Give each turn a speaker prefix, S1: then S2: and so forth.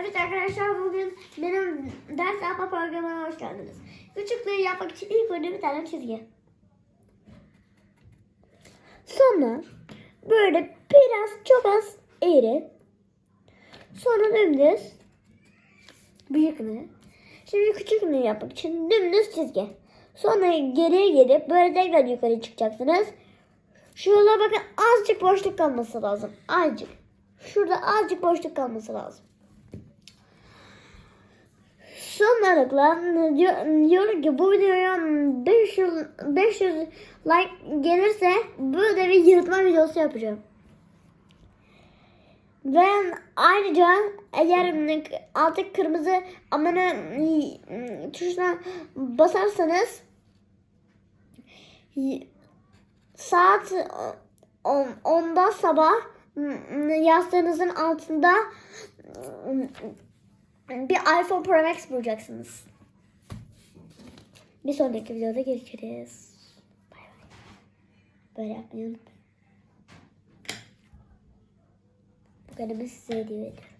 S1: Evet arkadaşlar bugün benim ders yapma programına hoş geldiniz. Küçüklüğü yapmak için ilk önce bir tane çizgi. Sonra böyle biraz çok az eğri. Sonra dümdüz büyüklüğü. Şimdi küçüklüğü yapmak için dümdüz çizgi. Sonra geriye gelip böyle tekrar yukarı çıkacaksınız. Şurada bakın azıcık boşluk kalması lazım. Azıcık. Şurada azıcık boşluk kalması lazım. Sonralıkla diyor, diyorum ki bu videoya 500, 500 like gelirse böyle bir yırtma videosu yapacağım. Ve ayrıca eğer artık kırmızı abone tuşuna basarsanız saat 10'da sabah yastığınızın altında bir iPhone Pro Max bulacaksınız. Bir sonraki videoda görüşürüz. Bay bay. Böyle yapmayı. Bu kadarımı size hediye ediyorum.